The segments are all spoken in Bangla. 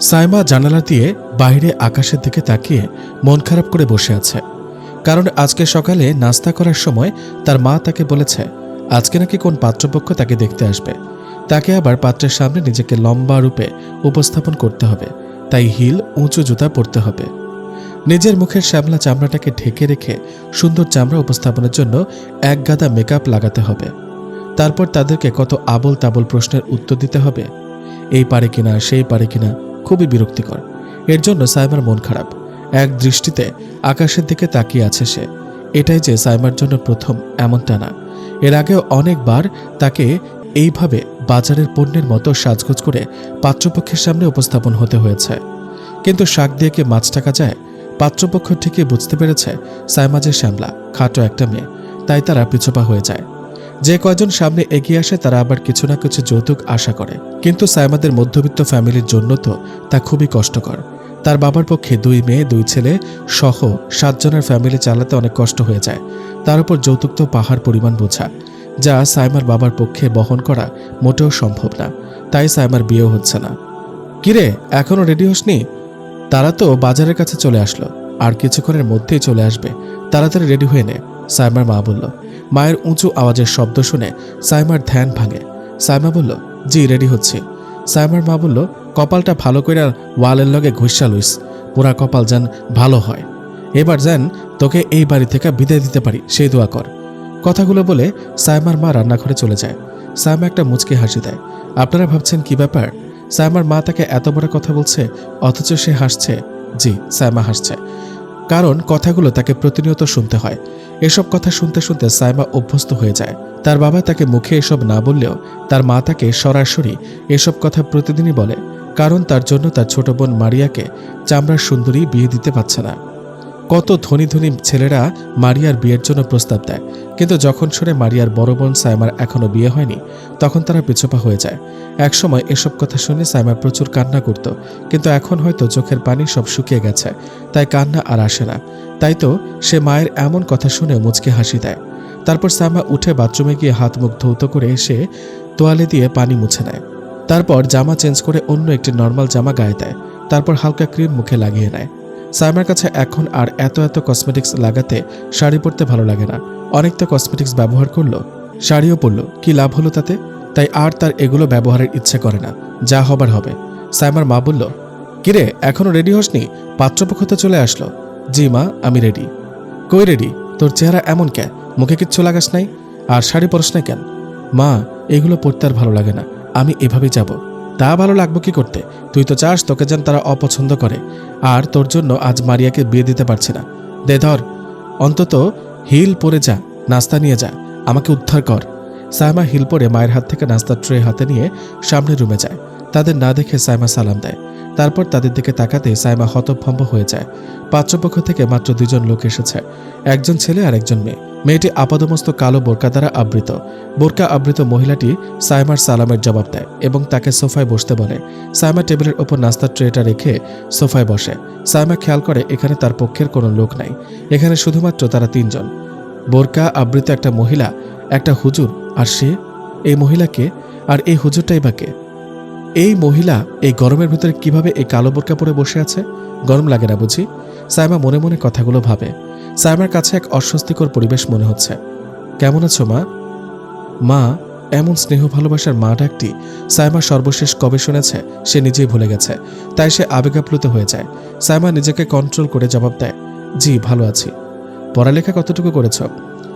সাইমা জানালা দিয়ে বাইরে আকাশের দিকে তাকিয়ে মন খারাপ করে বসে আছে। কারণ আজকে সকালে নাস্তা করার সময় তার মা তাকে বলেছে, আজকে নাকি কোন পাত্রপক্ষ তাকে দেখতে আসবে? তাকে আবার পাত্রের সামনে নিজেকে লম্বা রূপে উপস্থাপন করতে হবে। তাই হিল উঁচু জুতা পরতে হবে। নিজের মুখের শ্যামলা চামড়াটাকে ঢেকে রেখে সুন্দর চামড়া উপস্থাপনের জন্য এক গাদা মেকআপ লাগাতে হবে। তারপর তাদেরকে কত আবল তাবল প্রশ্নের উত্তর দিতে হবে। এই পারে কিনা, সেই পারে কিনা খুবই বিরক্তিকর। এর জন্য সাইমার মন খারাপ। এক দৃষ্টিতে আকাশের দিকে তাকিয়ে আছে সে। এটাই যে সাইমার জন্য প্রথম, এমনটা না। এর আগেও অনেকবার তাকে এইভাবে বাজারের পণ্যের মতো সাজগোজ করে পাত্রপক্ষের সামনে উপস্থাপন হতে হয়েছে। কিন্তু শাক দিয়ে কি মাছ টাকা যায়? পাত্রপক্ষ ঠিকই বুঝতে পেরেছে সাইমা যে শ্যামলা, খাটো একটা মেয়ে। তাই তারা পিছপা হয়ে যায়। যে কয়জন সামনে এগিয়ে আসে তারা আবার কিছু না কিছু যৌতুক আশা করে। কিন্তু সাইমাদের মধ্যবিত্ত ফ্যামিলির জন্য তো তা খুবই কষ্টকর। তার বাবার পক্ষে দুই মেয়ে, দুই ছেলে সহ সাতজনের ফ্যামিলি চালাতে অনেক কষ্ট হয়ে যায়। তার উপর যৌতুক তো পাহাড় পরিমাণ বোঝা, যা সাইমার বাবার পক্ষে বহন করা মোটেও সম্ভব না। তাই সাইমার বিয়েও হচ্ছে না। কিরে, এখনও রেডি হসনি? তারা তো বাজারের কাছে চলে আসলো, আর কিছুক্ষণের মধ্যেই চলে আসবে। তাড়াতাড়ি রেডি হয়ে নে, সাইমার মা বলল। মায়ের উঁচু আওয়াজের শব্দ শুনে সাইমার ধ্যান ভাঙে। সাইমা বলল, জি রেডি হচ্ছি। সাইমার মা বলল, কপালটা ভালো করে ওয়ালের লগে ঘুষা লইস। পুরা কপাল যেন ভালো হয়। এবার যেন তোকে এই বাড়ি থেকে বিদায় দিতে পারি সেই দোয়া কর। কথাগুলো বলে সাইমার মা রান্নাঘরে চলে যায়। সাইমা একটা মুচকি হাসি দেয়। আপনারা ভাবছেন কি ব্যাপার? সাইমার মা তাকে এত বড় কথা বলছে, অথচ সে হাসছে। জি, সাইমা হাসছে। কারণ কথাগুলো তাকে প্রতিনিয়ত শুনতে হয়। এসব কথা শুনতে শুনতে সাইমা অভ্যস্ত হয়ে যায়। তার বাবা তাকে মুখে এসব না বললেও তার মা তাকে সরাসরি এসব কথা প্রতিদিনই বলে, কারণ তার জন্য তার ছোট বোন মারিয়াকে চামড়ার সুন্দরী বিয়ে দিতে পারছে না। কত ধনী ধনী ছেলেরা মারিয়ার বিয়ের জন্য প্রস্তাব দেয়। কিন্তু যখন শুনে মারিয়ার বড় বোন সাইমার এখনও বিয়ে হয়নি, তখন তারা পিছপা হয়ে যায়। একসময় এসব কথা শুনে সাইমা প্রচুর কান্না করত, কিন্তু এখন হয়তো চোখের পানি সব শুকিয়ে গেছে, তাই কান্না আর আসে না। তাই তো সে মায়ের এমন কথা শুনে মুচকে হাসি দেয়। তারপর সাইমা উঠে বাথরুমে গিয়ে হাত মুখ ধৌত করে এসে তোয়ালে দিয়ে পানি মুছে নেয়। তারপর জামা চেঞ্জ করে অন্য একটি নর্মাল জামা গায়ে দেয়। তারপর হালকা ক্রিম মুখে লাগিয়ে নেয়। সাইমার কাছে এখন আর এত এত কসমেটিক্স লাগাতে শাড়ি পরতে ভালো লাগে না। অনেক তো কসমেটিক্স ব্যবহার করল, শাড়িও পরলো, কি লাভ হলো তাতে? তাই আর তার এগুলো ব্যবহারের ইচ্ছে করে না, যা হবার হবে। সাইমার মা বলল, কিরে, এখনও রেডি হসনি? পাত্রপক্ষ তো চলে আসলো। জি মা, আমি রেডি কই রেডি তোর চেহারা এমন কে? মুখে কিচ্ছু লাগাস নাই? আর শাড়ি পরস না কেন? মা, এগুলো পরতে আর ভালো লাগে না, আমি এভাবেই যাব। তা ভালো লাগবো কি করতে? তুই তো চাস তোকে যেন তারা অপছন্দ করে। আর তোর জন্য আজ মারিয়াকে বিয়ে দিতে পারছি না। দে ধর। অন্তত হিল পরে যা, নাস্তা নিয়ে যা, আমাকে উদ্ধার কর। সাইমা হিল পরে মায়ের হাত থেকে নাস্তার ট্রে হাতে নিয়ে সামনে রুমে যায়। তাদের না দেখে সাইমা সালাম দেয়। তারপর তাদের দিকে তাকাতে সাইমা হতভম্ব হয়ে যায়। পাত্রপক্ষ থেকে মাত্র দুজন লোক এসেছে, একজন ছেলে আর একজন মেয়ে। মেয়েটি আপাদমস্ত কালো বোরকা দ্বারা আবৃত। বোরকা আবৃত মহিলাটি সাইমার সালামের জবাব দেয় এবং তাকে সোফায় বসতে বলে। সাইমা টেবিলের ওপর নাস্তার ট্রেটা রেখে সোফায় বসে। সাইমা খেয়াল করে এখানে তার পক্ষের কোনো লোক নাই। এখানে শুধুমাত্র তারা তিনজন। বোরকা আবৃত একটা মহিলা, একটা হুজুর, আর সে? এই মহিলাকে আর এই হুজুরটাই বা কে? এই মহিলা এই গরমের ভিতরে কীভাবে এই কালো বোরকা পরে বসে আছে? গরম লাগে না বুঝি? সাইমা মনে মনে কথাগুলো ভাবে। সাইমার কাছে এক অস্বস্তিকর পরিবেশ মনে হচ্ছে। কেমন আছো, মা? মা, এমন স্নেহ ভালোবাসার মা ডাকটি সাইমা সর্বশেষ কবে শুনেছে, সে নিজেই ভুলে গেছে। তাই সে আবেগাপ্লুত হয়ে যায়। সাইমা নিজেকে কন্ট্রোল করে জবাব দেয়, জি, ভালো আছি। পড়ালেখা কতটুকু করেছ?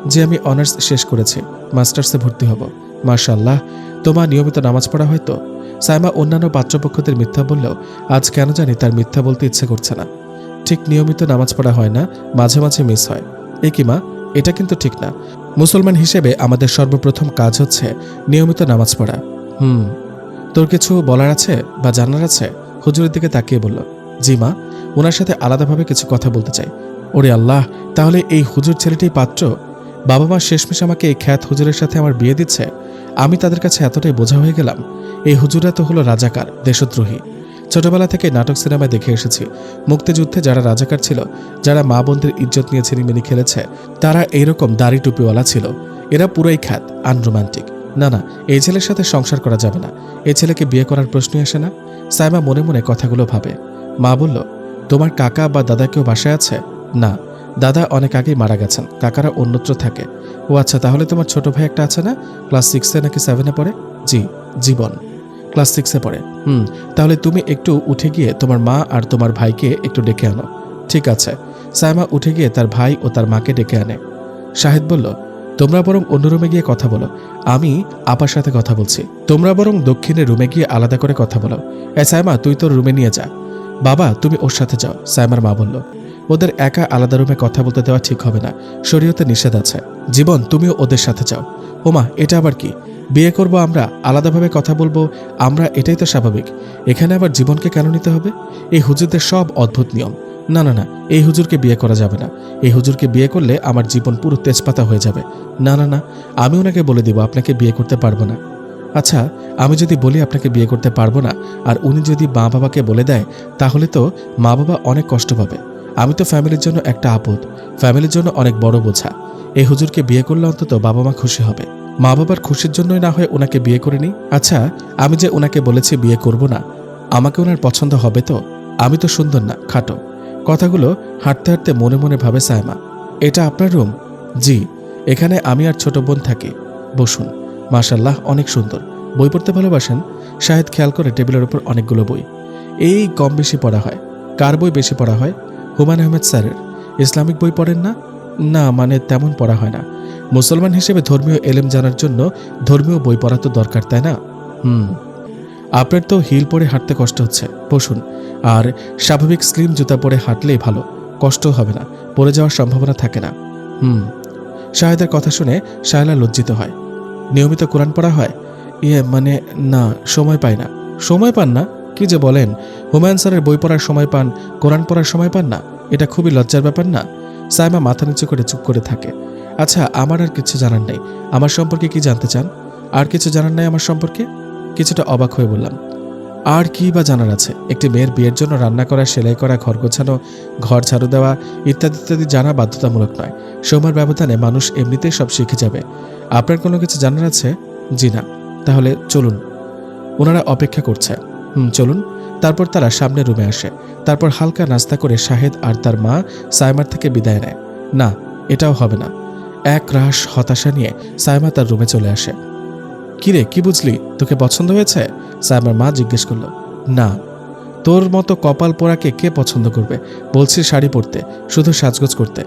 যে আমি অনার্স শেষ করেছি। মাস্টার্সে ভর্তি হব। মার্শাল্লাহ তোমার নিয়মিত নামাজ পড়া হয়তো সাইমা অন্যান্য পাত্রপক্ষদের মিথ্যা বললেও আজ কেন জানি তার মিথ্যা বলতে ইচ্ছে করছে না। ঠিক নিয়মিত নামাজ পড়া হয় না, মাঝে মাঝে মিস হয়। এ কি মা? এটা কিন্তু ঠিক না। মুসলমান হিসেবে আমাদের সর্বপ্রথম কাজ হচ্ছে নিয়মিত নামাজ পড়া। হুম, তোর কিছু বলার আছে বা জানার আছে? হুজুরের দিকে তাকিয়ে বলল, জি মা। ওনার সাথে আলাদাভাবে কিছু কথা বলতে চাই। ওরে আল্লাহ, তাহলে এই হুজুর ছেলেটি পাত্র? বাবা মা শেষমেশ আমাকে এই খ্যাত হুজুরের সাথে আমার বিয়ে দিচ্ছে। আমি তাদের কাছে এতটাই বোঝা হয়ে গেলাম, এই হুজুরা তো হলো রাজাকার, দেশদ্রোহী। ছোটবেলা থেকে নাটক সিনেমায় দেখে এসেছি। মুক্তিযুদ্ধে যারা রাজাকার ছিল, যারা মা বোনদের ইজ্জত নিয়ে ছিনিমিনি খেলেছে, তারা এইরকম দাড়ি টুপিওয়ালা ছিল। এরা পুরোই খ্যাত, আনরোমান্টিক। না না, এই ছেলের সাথে সংসার করা যাবে না। এই ছেলেকে বিয়ে করার প্রশ্নই আসে না। সাইমা মনে মনে কথাগুলো ভাবে। মা বলল, তোমার কাকা বা দাদা কেউ বাসায় আছে? না। দাদা অনেক আগেই মারা গেছেন, কাকারা অন্যত্র থাকে। ও আচ্ছা তাহলে তোমার ছোট ভাই একটা আছে না? ক্লাস সিক্সে নাকি সেভেনে পড়ে? জি, জীবন। ক্লাস সিক্সে পড়ে। হুম, তাহলে তুমি একটু উঠে গিয়ে তোমার মা আর তোমার ভাইকে একটু ডেকে আনো। ঠিক আছে। সাইমা উঠে গিয়ে তার ভাই ও তার মাকে ডেকে আনে। শাহেদ বলল, তোমরা বরং অন্য রুমে গিয়ে কথা বলো। আমি আপার সাথে কথা বলছি। তোমরা বরং দক্ষিণের রুমে গিয়ে আলাদা করে কথা বলো। এ সাইমা তুই তোর রুমে নিয়ে যা। বাবা, তুমি ওর সাথে যাও। সায়মার মা বলল ওদের একা আলাদা রুমে কথা বলতে দেওয়া ঠিক হবে না। শরীয়তে নিষেধ আছে। জীবন, তুমিও ওদের সাথে যাও। ওমা, এটা আবার কি? বিয়ে করব আমরা, আলাদাভাবে কথা বলব, আমরা এটাই তো স্বাভাবিক। এখানে আবার জীবনকে কেন নিতে হবে? এই হুজুরদের সব অদ্ভুত নিয়ম। না না না, এই হুজুরকে বিয়ে করা যাবে না। এই হুজুরকে বিয়ে করলে আমার জীবন পুরো তেজপাতা হয়ে যাবে। না না না, আমি ওনাকে বলে দিব, আপনাকে বিয়ে করতে পারব না। আচ্ছা আমি যদি বলি আপনাকে বিয়ে করতে পারব না, আর উনি যদি মা বাবাকে বলে দেয়, তাহলে তো মা বাবা অনেক কষ্ট পাবে। আমি তো ফ্যামিলির জন্য একটা আপদ। ফ্যামিলির জন্য অনেক বড় বোঝা। এই হুজুরকে বিয়ে করলে অন্তত বাবা মা খুশি হবে। মা বাবার খুশির জন্যই না হয় ওনাকে বিয়ে করে নিই আচ্ছা আমি যে ওনাকে বলেছি বিয়ে করব না, আমাকে ওনার পছন্দ হবে তো? আমি তো সুন্দর না, খাটো। কথাগুলো হাঁটতে হাঁটতে মনে মনে ভাবে সায়মা, এটা আপনার রুম? জি, এখানে আমি আর ছোট বোন থাকি। বসুন মাশাল্লাহ অনেক সুন্দর। বই পড়তে ভালোবাসেন? শাহেদ খেয়াল করে টেবিলের উপর অনেকগুলো বই। এই কম বেশি পড়া হয়। কার বই বেশি পড়া হয়? হুমায়ুন আহমেদ স্যারের ইসলামিক বই পড়েন না? না মানে তেমন পড়া হয় না। মুসলমান হিসেবে ধর্মীয় এলেম জানার জন্য ধর্মীয় বই পড়া তো দরকার, তাই না? হুম। আপনার তো হিল পরে হাঁটতে কষ্ট হচ্ছে, বসুন। আর স্বাভাবিক স্লিম জুতা পরে হাঁটলেই ভালো কষ্ট হবে না, পড়ে যাওয়ার সম্ভাবনা থাকে না। হুম। শাহেদের কথা শুনে শায়লা লজ্জিত হয়। নিয়মিত কোরআন পড়া হয়? ইয়ে মানে না, সময় পায় না। সময় পান না? কি যে বলেন? হুমায়ুন স্যারের বই পড়ার সময় পান, কোরআন পড়ার সময় পান না? এটা খুবই লজ্জার ব্যাপার না? সাইমা মাথা নিচু করে চুপ করে থাকে। আচ্ছা আমার আর কিছু জানার নেই। আমার সম্পর্কে কি জানতে চান? আর কিছু জানার নাই আমার সম্পর্কে? কিছুটা অবাক হয়ে বললাম। আর কি বা জানার আছে? একটি মেয়ের বিয়ের জন্য রান্না করা, সেলাই করা, ঘর গোছানো, ঘর ঝাড়ু দেওয়া, ইত্যাদি ইত্যাদি জানা বাধ্যতামূলক নয়। সময়ের ব্যবধানে মানুষ এমনিতেই সব শিখে যাবে। আপনার কোনো কিছু জানার আছে? জি না। তাহলে চলুন। ওনারা অপেক্ষা করছে। চলুন। তারপর তারা সামনের রুমে আসে। তারপর হালকা নাস্তা করে শাহেদ আর তার মা সাইমার থেকে বিদায় নেয়। না, এটাও হবে না। এক রাস হতাশা নিয়ে সাইমা তার রুমে চলে আসে। কিরে, কি বুঝলি? তোকে পছন্দ হয়েছে? সাইমার মা জিজ্ঞেস করল। না। তোর মতো কপাল পোড়াকে কে পছন্দ করবে? বলছি শাড়ি পরতে, শুধু সাজগোজ করতে।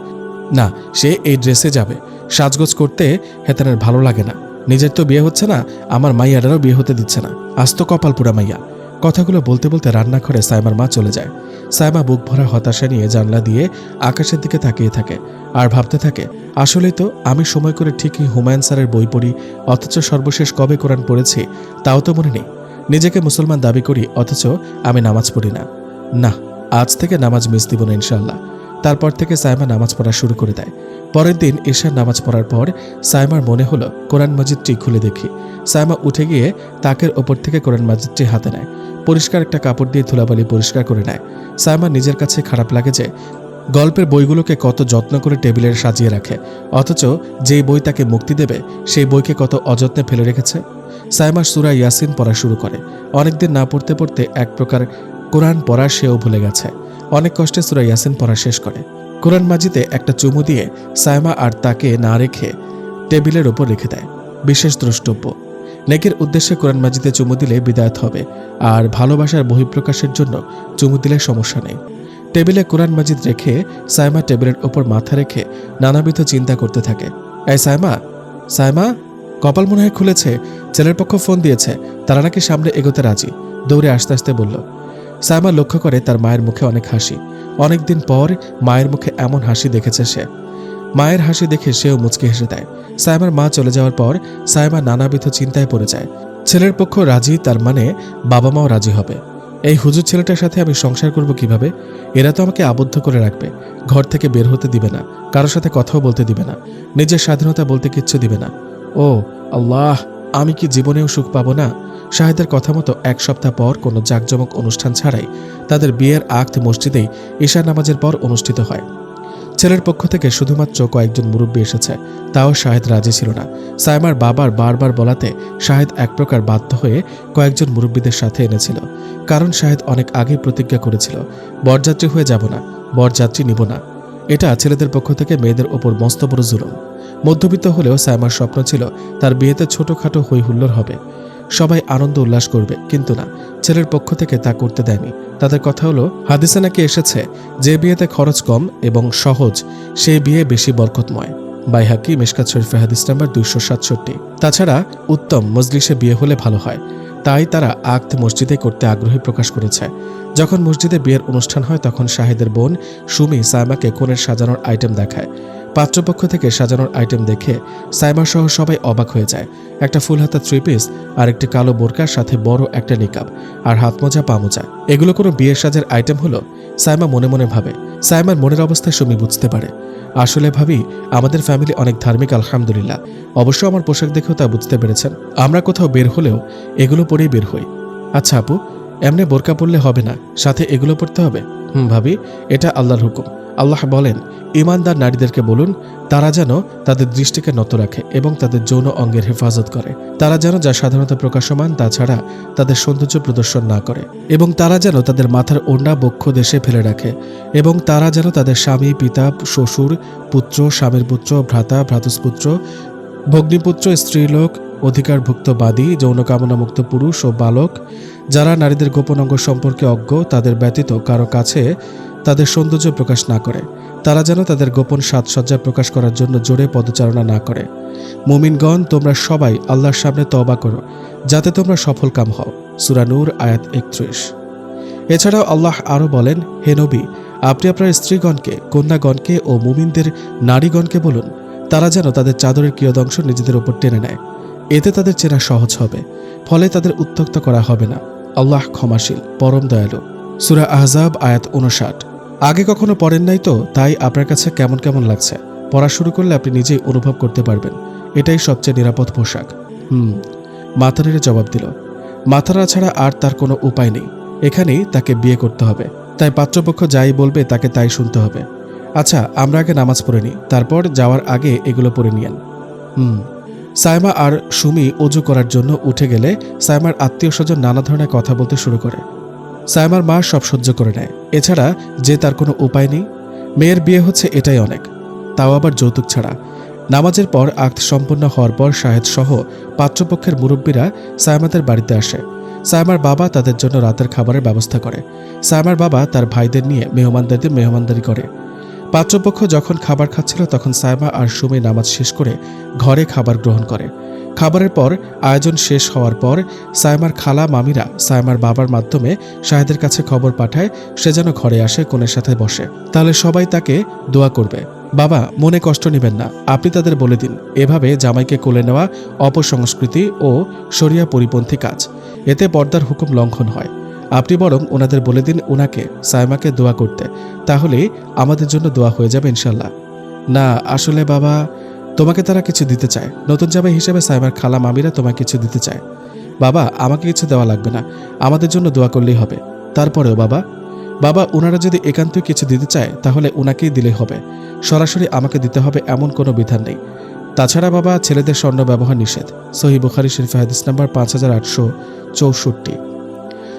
না, সে এই ড্রেসে যাবে। সাজগোজ করতে হেতানের ভালো লাগে না। নিজের তো বিয়ে হচ্ছে না, আমার মাইয়াটারও বিয়ে হতে দিচ্ছে না। আস্ত কপাল পোড়া মাইয়া। কথাগুলো বলতে বলতে রান্নাঘরে সাইমার মা চলে যায়। সাইমা বুক ভরা হতাশা নিয়ে জানলা দিয়ে আকাশের দিকে তাকিয়ে থাকে আর ভাবতে থাকে, আসলেই তো আমি সময় করে ঠিকই হুমায়ুন স্যারের বই পড়ি, অথচ সর্বশেষ কবে কোরআন পড়েছি, তাও তো মনে নেই। নিজেকে মুসলমান দাবি করি, অথচ আমি নামাজ পড়ি না। না, আজ থেকে নামাজ মিস দিব না ইনশাল্লাহ তারপর থেকে সাইমা নামাজ পড়া শুরু করে দেয়। পরের দিন ঈশার নামাজ পড়ার পর সাইমার মনে হলো, কোরআন মাজিদটি খুলে দেখি। সাইমা উঠে গিয়ে তাকের ওপর থেকে কোরআন মাজিদটি হাতে নেয়। পরিষ্কার একটা কাপড় দিয়ে ধুলাবালি পরিষ্কার করে নেয়। সাইমা নিজের কাছে খারাপ লাগে যে, গল্পের বইগুলোকে কত যত্ন করে টেবিলে সাজিয়ে রাখে, অথচ যেই বই তাকে মুক্তি দেবে, সেই বইকে কত অযত্নে ফেলে রেখেছে। সাইমা সুরা ইয়াসিন পড়া শুরু করে। অনেকদিন না পড়তে পড়তে এক প্রকার কোরআন পড়া সেও ভুলে গেছে। অনেক কষ্টে সুরা ইয়াসিন পড়া শেষ করে। কোরআন মাজিতে একটা চুমু দিয়ে সাইমা আর তাকে না রেখে টেবিলের ওপর রেখে দেয়। বিশেষ দ্রষ্টব্য। নেকের উদ্দেশ্যে কোরআন মাজিদে চুমু দিলে বিদায়ত হবে, আর ভালোবাসার বহিঃপ্রকাশের জন্য চুমু দিলে সমস্যা নেই। টেবিলে কোরআন মাজিদ রেখে সাইমা টেবিলের ওপর মাথা রেখে নানাবিধ চিন্তা করতে থাকে। এই সাইমা সাইমা, কপাল মনে হয় খুলেছে। ছেলের পক্ষ ফোন দিয়েছে। তারা নাকি সামনে এগোতে রাজি। দৌড়ে আস্তে আস্তে বলল সাইমা লক্ষ্য করে তার মায়ের মুখে অনেক হাসি। অনেকদিন পর মায়ের মুখে এমন হাসি দেখেছে সে। মায়ের হাসি দেখে সেও মুচকি হেসে দেয়। সাইমার মা চলে যাওয়ার পর সাইমা নানাবিধ চিন্তায় পড়ে যায়। ছেলের পক্ষ রাজি, তার মানে বাবা মাও রাজি হবে। এই হুজুর ছেলেটার সাথে আমি সংসার করব কীভাবে? এরা তো আমাকে আবদ্ধ করে রাখবে। ঘর থেকে বের হতে দিবে না। কারোর সাথে কথাও বলতে দিবে না। নিজের স্বাধীনতা বলতে কিচ্ছু দিবে না। ও আল্লাহ, আমি কি জীবনেও সুখ পাবো না? শাহেদের কথা মতো এক সপ্তাহ পর কোনো জাঁকজমক অনুষ্ঠান ছাড়াই তাদের বিয়ের আক্ত মসজিদেই ঈশা নামাজের পর অনুষ্ঠিত হয়। ছেলের পক্ষ থেকে শুধুমাত্র কয়েকজন মুরব্বী এসেছে, তাও শাহেদ রাজি ছিল না। সাইমার বাবার বারবার বলাতে শাহেদ এক প্রকার বাধ্য হয়ে কয়েকজন মুরব্বীদের সাথে এনেছিল। কারণ শাহেদ অনেক আগে প্রতিজ্ঞা করেছিল, বরযাত্রী হয়ে যাব না, বরযাত্রী নিব না। এটা ছেলেদের পক্ষ থেকে মেয়েদের ওপর মস্ত বড় জুলুম। মধ্যবিত্ত হলেও সাইমার স্বপ্ন ছিল তার বিয়েতে ছোটখাটো হই হুল্লোড় হবে। সবাই আনন্দ উল্লাস করবে, কিন্তু না, ছেলের পক্ষ থেকে তা করতে দেয়নি। তাদের কথা হলো, হাদিসে নাকি এসেছে, যে বিয়েতে খরচ কম এবং সহজ, সেই বিয়ে বেশি বরকতময়। বাইহাকি, মেশকাত শরীফে হাদিস নাম্বার দুইশো সাতষট্টি। তাছাড়া উত্তম, মজলিসে বিয়ে হলে ভালো হয়। তাই তারা আক্ত মসজিদে করতে আগ্রহী প্রকাশ করেছে। যখন মসজিদে বিয়ের অনুষ্ঠান হয়, তখন শাহিদের বোন সুমি সাইমাকে কোণের সাজানোর আইটেম দেখায়। পাত্রপক্ষ থেকে সাজানোর আইটেম দেখে সাইমা সহ সবাই অবাক হয়ে যায়। একটা ফুল হাতা থ্রি পিস আর একটি কালো বোরকার সাথে বড় একটা নিকাব আর হাত মোজা, পা মোজা। এগুলো কোনো বিয়ের সাজের আইটেম হলো? সাইমা মনে মনে ভাবে। সাইমার মনের অবস্থা সুমি বুঝতে পারে। আসলে ভাবি, আমাদের ফ্যামিলি অনেক ধার্মিক, আলহামদুলিল্লাহ। অবশ্য আমার পোশাক দেখেও তা বুঝতে পেরেছেন। আমরা কোথাও বের হলেও এগুলো পরেই বের হই। আচ্ছা আপু, এমনি বোরকা পরলে হবে না, সাথে এগুলো পড়তে হবে? হুম ভাবি, এটা আল্লাহর হুকুম। আল্লাহ বলেন ইমানদার নারীদেরকে বলুন, তারা যেন তাদের দৃষ্টিকে নত রাখে এবং তাদের যৌন অঙ্গের হেফাজত করে। তারা যেন যা সাধারণত প্রকাশমান তাছাড়া তাদের সৌন্দর্য প্রদর্শন না করে। এবং তারা যেন তাদের মাথার ওড়না বক্ষ দেশে ফেলে রাখে। এবং তারা যেন তাদের স্বামী, পিতা, শ্বশুর, পুত্র, স্বামীর পুত্র, ভ্রাতা, ভ্রাতুষ্পুত্র, ভগ্নিপুত্র, স্ত্রীলোক, অধিকারভুক্ত অধিকারভুক্তবাদী যৌনকামনামুক্ত পুরুষ ও বালক, যারা নারীদের গোপন অঙ্গ সম্পর্কে অজ্ঞ, তাদের ব্যতীত কারও কাছে তাদের সৌন্দর্য প্রকাশ না করে। তারা যেন তাদের গোপন সাজসজ্জা প্রকাশ করার জন্য জোরে পদচারণা না করে। মুমিনগণ, তোমরা সবাই আল্লাহর সামনে তওবা করো, যাতে তোমরা সফল কাম হও। সুরানুর আয়াত একত্রিশ। এছাড়াও আল্লাহ আরও বলেন, হে নবী, আপনি আপনার স্ত্রীগণকে, কন্যাগণকে ও মুমিনদের নারীগণকে বলুন, তারা যেন তাদের চাদরের কিয়দংশ নিজেদের ওপর টেনে নেয়। এতে তাদের চেনা সহজ হবে, ফলে তাদের উত্তক্ত করা হবে না। আল্লাহ ক্ষমাশীল, পরম দয়ালু। সুরা আহজাব, আয়াত উনষাট আগে কখনো পড়েন নাই তো, তাই আপনার কাছে কেমন কেমন লাগছে? পড়া শুরু করলে আপনি নিজেই অনুভব করতে পারবেন। এটাই সবচেয়ে নিরাপদ পোশাক। হুম মাথা নেড়ে জবাব দিল। মাথারা ছাড়া আর তার কোনো উপায় নেই। এখানেই তাকে বিয়ে করতে হবে। তাই পাত্রপক্ষ যাই বলবে, তাকে তাই শুনতে হবে। আচ্ছা আমরা আগে নামাজ পড়ে নিই। তারপর যাওয়ার আগে এগুলো পড়ে নিয়েন। হুম, সাইমা আর সুমি অজু করার জন্য উঠে গেলে সাইমার আত্মীয় স্বজন নানা ধরনের কথা বলতে শুরু করে। সাইমার মা সব সহ্য করে নেয়। এছাড়া যে তার কোনো উপায় নেই। মেয়ের বিয়ে হচ্ছে এটাই অনেক। তাও আবার যৌতুক ছাড়া। নামাজের পর আক্ত সম্পন্ন হওয়ার পর শাহেদ সহ পাত্রপক্ষের মুরব্বীরা সায়মাদের বাড়িতে আসে। সায়মার বাবা তাদের জন্য রাতের খাবারের ব্যবস্থা করে। সায়মার বাবা তার ভাইদের নিয়ে মেহমানদারিতে মেহমানদারি করে। পাত্রপক্ষ যখন খাবার খাচ্ছিল তখন সায়মা আর সুমি নামাজ শেষ করে ঘরে খাবার গ্রহণ করে। খাবারের পর, আয়োজন শেষ হওয়ার পর সায়মার খালা মামিরা সাইমার বাবার মাধ্যমে শাহেদের কাছে খবর পাঠায় সে যেন ঘরে আসে, কোণের সাথে বসে। তাহলে সবাই তাকে দোয়া করবে। বাবা, মনে কষ্ট নেবেন না। আপনি তাদের বলে দিন। এভাবে জামাইকে কোলে নেওয়া অপসংস্কৃতি ও শরিয়া পরিপন্থী কাজ। এতে পর্দার হুকুম লঙ্ঘন হয়। আপনি বরং ওনাদের বলে দিন ওনাকে সায়মাকে দোয়া করতে। তাহলে আমাদের জন্য দোয়া হয়ে যাবে ইনশাল্লাহ না, আসলে বাবা তোমাকে তারা কিছু দিতে চায়। নতুন জামাই হিসেবে সাইমার খালা মামিরা তোমাকে কিছু দিতে চায়। বাবা, আমাকে কিছু দেওয়া লাগবে না। আমাদের জন্য দোয়া করলেই হবে। তারপরেও বাবা বাবা ওনারা যদি একান্তই কিছু দিতে চায়, তাহলে ওনাকেই দিলেই হবে। সরাসরি আমাকে দিতে হবে এমন কোনো বিধান নেই। তাছাড়া বাবা, ছেলেদের স্বর্ণ ব্যবহার নিষেধ। সহি বুখারি শরীফ হাদিস নাম্বার পাঁচ হাজার আটশো চৌষট্টি।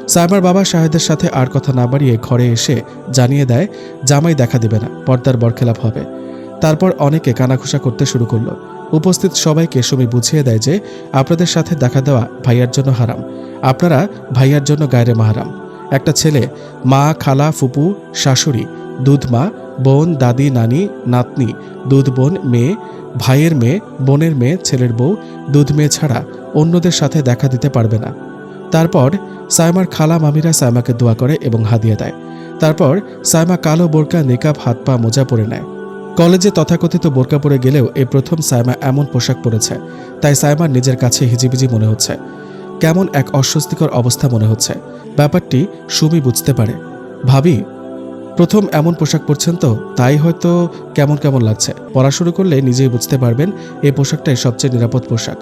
সাইমার বাবা শাহেদের সাথে আর কথা না বাড়িয়ে ঘরে এসে জানিয়ে দেয়, জামাই দেখা দেবে না, পর্দার বরখেলাপ হবে। তারপর অনেকে কানাঘুষা করতে শুরু করল। উপস্থিত সবাইকে সুমি বুঝিয়ে দেয় যে, আপনাদের সাথে দেখা দেওয়া ভাইয়ার জন্য হারাম। আপনারা ভাইয়ার জন্য গায়রে মাহারাম। একটা ছেলে, মা, খালা, ফুপু, শাশুড়ি, দুধ মা, বোন, দাদি, নানি, নাতনি, দুধ বোন, মেয়ে, ভাইয়ের মেয়ে, বোনের মেয়ে, ছেলের বউ, দুধ মেয়ে ছাড়া অন্যদের সাথে দেখা দিতে পারবে না। তারপর সাইমার খালা মামিরা সাইমাকে দোয়া করে এবং হাদিয়ে দেয়। তারপর সাইমা কালো বোরকা, নিকাব, হাত পা মোজা পরে নেয়। কলেজে তথাকথিত বোরকা পরে গেলেও এই প্রথম সাইমা এমন পোশাক পরেছে, তাই সাইমার নিজের কাছে হিজিবিজি মনে হচ্ছে। কেমন এক অস্বস্তিকর অবস্থা মনে হচ্ছে। ব্যাপারটি সুমি বুঝতে পারে। ভাবি, প্রথম এমন পোশাক পরছেন তো, তাই হয়তো কেমন কেমন লাগছে। পড়া শুরু করলে নিজেই বুঝতে পারবেন এই পোশাকটাই সবচেয়ে নিরাপদ পোশাক।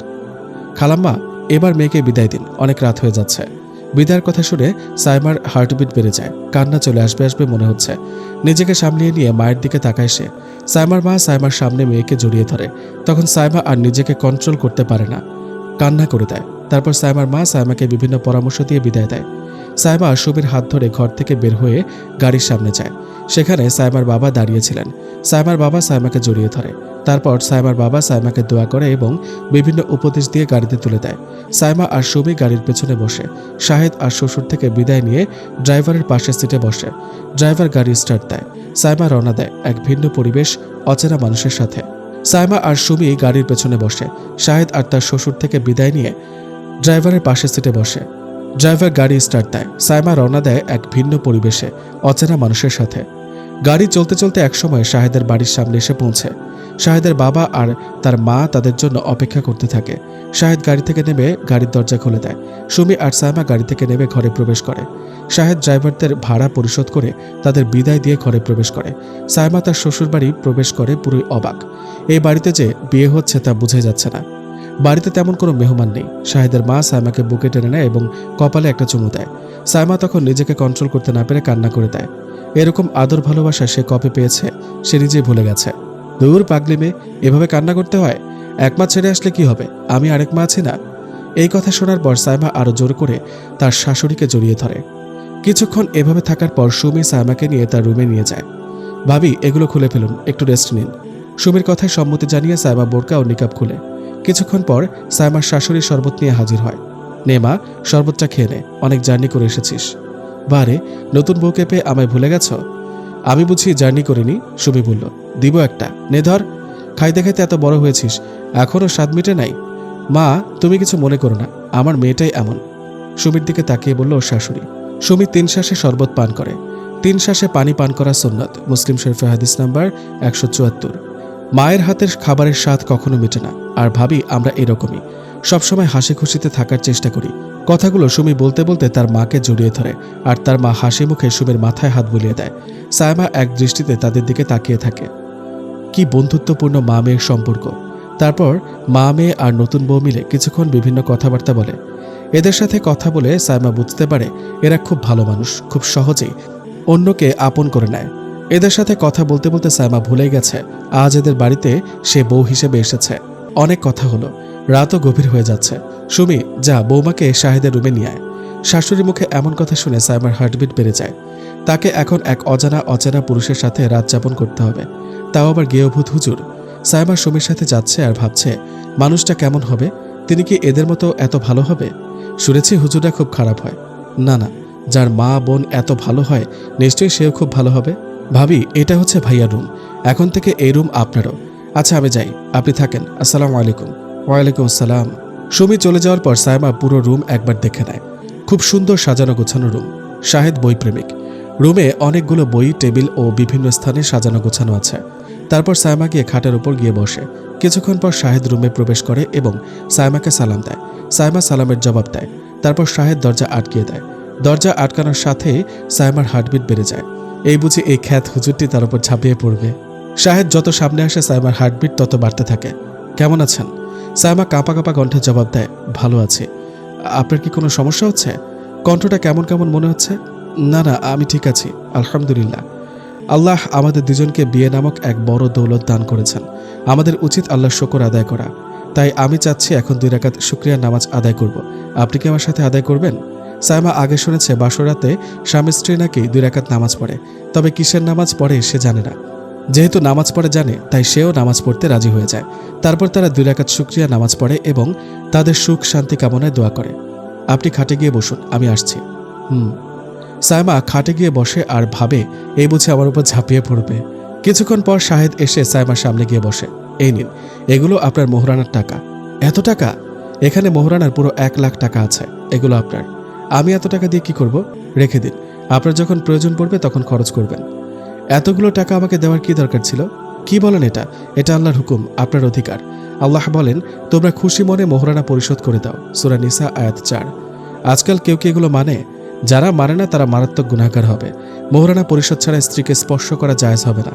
খালাম্মা, এবার মেয়েকে বিদায় দিন, অনেক রাত হয়ে যাচ্ছে। বিদায়ের কথা শুনে সাইমার হার্টবিট বেড়ে যায়। কান্না চলে আসবে আসবে মনে হচ্ছে। নিজেকে সামলিয়ে নিয়ে মায়ের দিকে তাকায় সে। সাইমার মা সাইমার সামনে মেয়েকে জড়িয়ে ধরে। তখন সাইমা আর নিজেকে কন্ট্রোল করতে পারে না। কান্না করে দেয়। তারপর সাইমার মা সাইমাকে বিভিন্ন পরামর্শ দিয়ে বিদায় দেয়। সাইমা সুমির হাত ধরে ঘর থেকে বের হয়ে গাড়ির সামনে যায়। সেখানে সাইমার বাবা দাঁড়িয়েছিলেন সাইমার বাবা সাইমাকে জড়িয়ে ধরে। তারপর সাইমার বাবা সাইমাকে দোয়া করে এবং বিভিন্ন উপদেশ দিয়ে গাড়িতে তুলে দেয়। সাইমা আর সুমি গাড়ির পেছনে বসে। শাহেদ আর শ্বশুর থেকে বিদায় নিয়ে ড্রাইভারের পাশের সিটে বসে। ড্রাইভার গাড়ি স্টার্ট দেয়। সাইমা রওনা দেয় এক ভিন্ন পরিবেশ, অচেনা মানুষের সাথে। সাইমা আর সুমি গাড়ির পেছনে বসে। শাহেদ আর তার শ্বশুর থেকে বিদায় নিয়ে ড্রাইভারের পাশের সিটে বসে। ড্রাইভার গাড়ি স্টার্ট দেয়। সাইমা রওনা দেয় এক ভিন্ন পরিবেশে, অচেনা মানুষের সাথে। গাড়ি চলতে চলতে একসময় শাহেদের বাড়ির সামনে এসে পৌঁছে। শাহেদের বাবা আর তার মা তাদের জন্য অপেক্ষা করতে থাকে। শাহেদ গাড়ি থেকে নেমে গাড়ির দরজা খুলে দেয়। সুমি আর সাইমা গাড়ি থেকে নেমে ঘরে প্রবেশ করে। শাহেদ ড্রাইভারদের ভাড়া পরিশোধ করে তাদের বিদায় দিয়ে ঘরে প্রবেশ করে। সাইমা তার শ্বশুরবাড়ি প্রবেশ করে পুরোই অবাক। এই বাড়িতে যে বিয়ে হচ্ছে তা বুঝে যাচ্ছে না। বাড়িতে তেমন কোনো মেহমান নেই। শাহেদের মা সায়মাকে বুকে টেনে নেয় এবং কপালে একটা চুমু দেয়। সায়মা তখন নিজেকে কন্ট্রোল করতে না পেরে কান্না করে দেয়। এরকম আদর ভালোবাসা সে কপে পেয়েছে, সে নিজেই ভুলে গেছে। দূর পাগলি মেয়ে, এভাবে কান্না করতে হয়? এক মা ছেড়ে আসলে কি হবে? আমি আরেক মা আছি না? এই কথা শোনার পর সাইমা আরও জোর করে তার শাশুড়িকে জড়িয়ে ধরে। কিছুক্ষণ এভাবে থাকার পর সুমি সাইমাকে নিয়ে তার রুমে নিয়ে যায়। ভাবি, এগুলো খুলে ফেলুন, একটু রেস্ট নিন। সুমির কথায় সম্মতি জানিয়ে সাইমা বোরকা ও নিকাব খুলে। কিছুক্ষণ পর সাইমার শাশুড়ি শরবত নিয়ে হাজির হয়। নে মা শরবতটা খেয়ে নে, অনেক জার্নি করে এসেছিস। বারে, নতুন বউকে পেয়ে আমায় ভুলে গেছ? আমি বুঝি জার্নি করিনি, সুমি বলল। দিব একটা। নে ধর। খাইতে খাইতে এত বড় হয়েছিস, এখনও স্বাদ মিটে নাই। মা, তুমি কিছু মনে করো না, আমার মেয়েটাই এমন। সুমির দিকে তাকিয়ে বলল ওর শাশুড়ি। সুমি তিন শ্বাসে শরবত পান করে। তিন শ্বাসে পানি পান করা সুন্নত। মুসলিম শরীফের হাদিস নাম্বার একশো চুয়াত্তর। মায়ের হাতের খাবারের স্বাদ কখনো মেটে না। আর ভাবি, আমরা এরকমই। সবসময় হাসি খুশিতে থাকার চেষ্টা করি। কথাগুলো সুমি বলতে বলতে তার মাকে জড়িয়ে ধরে আর তার মা হাসি মুখে সুমির মাথায় হাত বুলিয়ে দেয়। সায়মা এক দৃষ্টিতে তাদের দিকে তাকিয়ে থাকে। কি বন্ধুত্বপূর্ণ মা মেয়ের সম্পর্ক। তারপর মা মেয়ে আর নতুন বউ মিলে কিছুক্ষণ বিভিন্ন কথাবার্তা বলে। এদের সাথে কথা বলে সায়মা বুঝতে পারে এরা খুব ভালো মানুষ, খুব সহজেই অন্যকে আপন করে নেয়। এদের সাথে কথা বলতে বলতে সাইমা ভুলে গেছে। আজ এদের বাড়িতে সে বউ হিসেবে এসেছে। অনেক কথা হলো। রাতও গভীর হয়ে যাচ্ছে। সুমি, যা বৌমাকে শাহেদের রুমে নিয়ে আয়। শাশুড়ি মুখে এমন কথা শুনে সাইমার হার্টবিট বেড়ে যায়। তাকে এখন এক অজানা, অচেনা পুরুষের সাথে রাত যাপন করতে হবে। তাও আবার গেয়ভূত হুজুর। সাইমা সুমির সাথে যাচ্ছে আর ভাবছে, মানুষটা কেমন হবে? তিনি কি এদের মতো এত ভালো হবে? শুনেছি হুজুররা খুব খারাপ হয়। না না, যার মা, বোন এত ভালো হয়, নিশ্চয়ই সেও খুব ভালো হবে। ভাবি, এটা হচ্ছে ভাইয়ার রুম এখন থেকে এই রুম আপনারও। আচ্ছা আমি যাই। আপনি থাকেন। আসসালামু আলাইকুম। ওয়ালাইকুম আসসালাম। সুমি চলে যাওয়ার পর সায়মা পুরো রুম একবার দেখে নেয়। খুব সুন্দর সাজানো গোছানো রুম শাহেদ বই প্রেমিক রুমে অনেকগুলো বই, টেবিল ও বিভিন্ন স্থানে সাজানো গোছানো আছে। তারপর সায়মা গিয়ে খাটের উপর গিয়ে বসে। কিছুক্ষণ পর শাহেদ রুমে প্রবেশ করে এবং সায়মাকে সালাম দেয়। সায়মা সালামের জবাব দেয়। তারপর শাহেদ দরজা আটকিয়ে দেয়। দরজা আটকানোর সাথে সাইমার হার্টবিট বেড়ে যায়। এই বুঝি এই খ্যাত হুজুরটি তার উপর ঝাঁপিয়ে পড়বে। শাহেদ যত সামনে আসে সাইমার হার্টবিট তত বাড়তে থাকে। কেমন আছেন? সাইমা কাঁপা কাঁপা কণ্ঠে জবাব দেয়, ভালো আছি। আপনার কি কোনো সমস্যা হচ্ছে? কণ্ঠটা কেমন কেমন মনে হচ্ছে? না না, আমি ঠিক আছি, আলহামদুলিল্লাহ। আল্লাহ আমাদের দুজনকে বিয়ে নামক এক বড় দৌলত দান করেছেন। আমাদের উচিত আল্লাহর শকর আদায় করা। তাই আমি চাচ্ছি এখন দুই রাকাত শুক্রিয়ার নামাজ আদায় করব। আপনি কি আমার সাথে আদায় করবেন? সাইমা আগে শুনেছে বাসরাতে স্বামী স্ত্রী নাকি দুই রাকাত নামাজ পড়ে, তবে কিসের নামাজ পড়ে সে জানে না। যেহেতু নামাজ পড়ে জানে, তাই সেও নামাজ পড়তে রাজি হয়ে যায়। তারপর তারা দুই রাকাত শুক্রিয়া নামাজ পড়ে এবং তাদের সুখ, শান্তি কামনায় দোয়া করে। আপনি খাটে গিয়ে বসুন, আমি আসছি। হুম। সাইমা খাটে গিয়ে বসে আর ভাবে, এই বুঝে আমার উপর ঝাঁপিয়ে পড়বে। কিছুক্ষণ পর শাহেদ এসে সাইমার সামনে গিয়ে বসে, এই নিন, এগুলো আপনার মোহরানার টাকা। এত টাকা? এখানে মোহরানার পুরো এক লাখ টাকা আছে, এগুলো আপনার। আমি এত টাকা দিয়ে কি করব? রেখে দিন। আপনার যখন প্রয়োজন পড়বে, তখন খরচ করবেন। এতগুলো টাকা আমাকে দেওয়ার কি দরকার ছিল? কি বলেন এটা? এটা আল্লাহর হুকুম, আপনার অধিকার। আল্লাহ বলেন, তোমরা খুশি মনে মোহরানা পরিশোধ করে দাও। সুরা নিসা, আয়াত চার। আজকাল কেউ কি এগুলো মানে? যারা মানে না, তারা মারাত্মক গুণাকার হবে। মোহরানা পরিষদ ছাড়া স্ত্রীকে স্পর্শ করা জায়জ হবে না।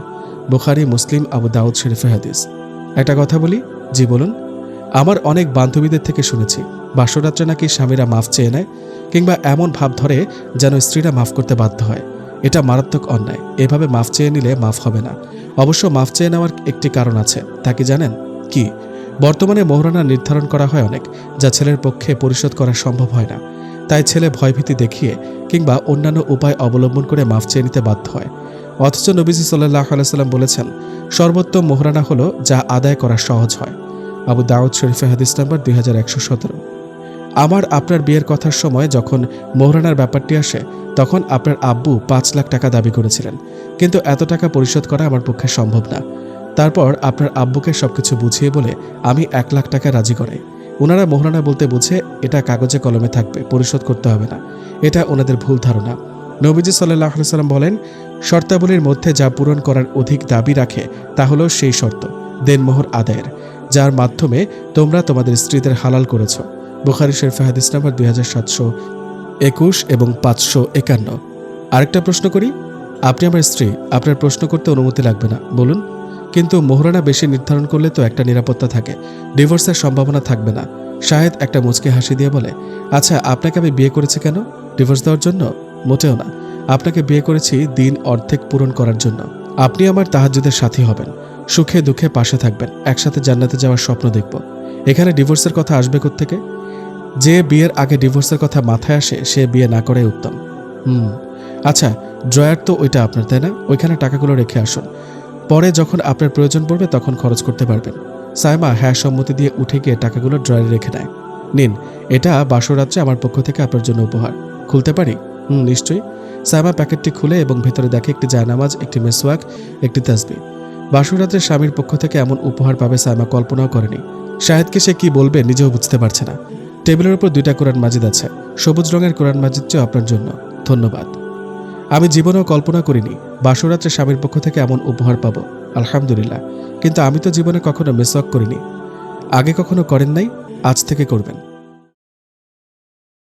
বুখারি, মুসলিম, আবু দাউদ শরীফে হাদিস। একটা কথা বলি? জি, বলুন। আমার অনেক বান্ধবীদের থেকে শুনেছি। বাসরাত্রে নাকি স্বামীরা মাফ চেয়ে নেয়, কিংবা এমন ভাব ধরে যেন স্ত্রীরা মাফ করতে বাধ্য হয়। এটা মারাত্মক অন্যায়। এভাবে মাফ চেয়ে নিলে মাফ হবে না। অবশ্য মাফ চেয়ে নেওয়ার একটি কারণ আছে। তা কি জানেন? কি? বর্তমানে মোহরানা নির্ধারণ করা হয় অনেক, যা ছেলের পক্ষে পরিশোধ করা সম্ভব হয় না। তাই ছেলে ভয়ভীতি দেখিয়ে কিংবা অন্যান্য উপায় অবলম্বন করে মাফ চেয়ে নিতে বাধ্য হয়। অথচ নবীজি সাল্লাহ আলাইসাল্লাম বলেছেন, সর্বোত্তম মোহরানা হলো যা আদায় করা সহজ হয়। আবু দাউদ শরীফে হাদিস নাম্বার দুই একশো সতেরো। আমার আপনার বিয়ের কথার সময় যখন মোহরানার ব্যাপারটি আসে, তখন আপনার আব্বু পাঁচ লাখ টাকা দাবি করেছিলেন। কিন্তু এত টাকা পরিশোধ করা আমার পক্ষে সম্ভব না। তারপর আপনার আব্বুকে সবকিছু বুঝিয়ে বলে আমি এক লাখ টাকা রাজি করাই ওনারা মোহরানা বলতে বুঝে এটা কাগজে কলমে থাকবে, পরিশোধ করতে হবে না। এটা ওনাদের ভুল ধারণা। নবীজি সাল্লাহ সাল্লাম বলেন, শর্তাবলীর মধ্যে যা পূরণ করার অধিক দাবি রাখে, তা হলো সেই শর্ত। দেনমোহর আদায়ের, যার মাধ্যমে তোমরা তোমাদের স্ত্রীদের হালাল করেছ। বুখারি শরীফ হাদিস নাম্বার দুই হাজার সাতশো একুশ এবং পাঁচশো একান্ন। আরেকটা প্রশ্ন করি, আপনি আমার স্ত্রী, আপনার প্রশ্ন করতে অনুমতি লাগবে না, বলুন। কিন্তু মোহরানা বেশি নির্ধারণ করলে তো একটা নিরাপত্তা থাকে, ডিভোর্সের সম্ভাবনা থাকবে না। শাহেদ একটা মুচকে হাসি দিয়ে বলে আচ্ছা আপনাকে আমি বিয়ে করেছি কেন? ডিভোর্স দেওয়ার জন্য? মোটেও না। আপনাকে বিয়ে করেছি দিন অর্ধেক পূরণ করার জন্য। আপনি আমার তাহাজ্জুদের সাথী হবেন। সুখে দুঃখে পাশে থাকবেন। একসাথে জান্নাতে যাওয়ার স্বপ্ন দেখব। এখানে ডিভোর্সের কথা আসবে থেকে যে বিয়ের আগে ডিভোর্সের কথা মাথায় আসে, সে বিয়ে না করাই উত্তম। হুম। আচ্ছা ড্রয়ার তো ওইটা আপনার, তাই না? ওইখানে টাকাগুলো রেখে আসুন। পরে যখন আপনার প্রয়োজন পড়বে, তখন খরচ করতে পারবেন। সাইমা হ্যাঁ সম্মতি দিয়ে উঠে গিয়ে টাকাগুলো ড্রয়ারে রেখে নেয়। নিন, এটা বাসরাত্রে আমার পক্ষ থেকে আপনার জন্য উপহার। খুলতে পারি? হুম, নিশ্চয়ই। সাইমা প্যাকেটটি খুলে এবং ভেতরে দেখে একটি জায়নামাজ, একটি মেসওয়াক, একটি তাসবি। বাসরাত্রে স্বামীর পক্ষ থেকে এমন উপহার পাবে সাইমা কল্পনাও করেনি। শাহেদকে সে কি বলবে নিজেও বুঝতে পারছে না। টেবিলের উপর দুইটা কোরআন মাজিদ আছে। সবুজ রঙের কোরআন মাজিদ চেয়ে আপনার জন্য। ধন্যবাদ। আমি জীবনেও কল্পনা করিনি বাসরাত্রে স্বামীর পক্ষ থেকে এমন উপহার পাবো। আলহামদুলিল্লাহ। কিন্তু আমি তো জীবনে কখনো মেসওয়াক করিনি। আগে কখনো করেন নাই, আজ থেকে করবেন।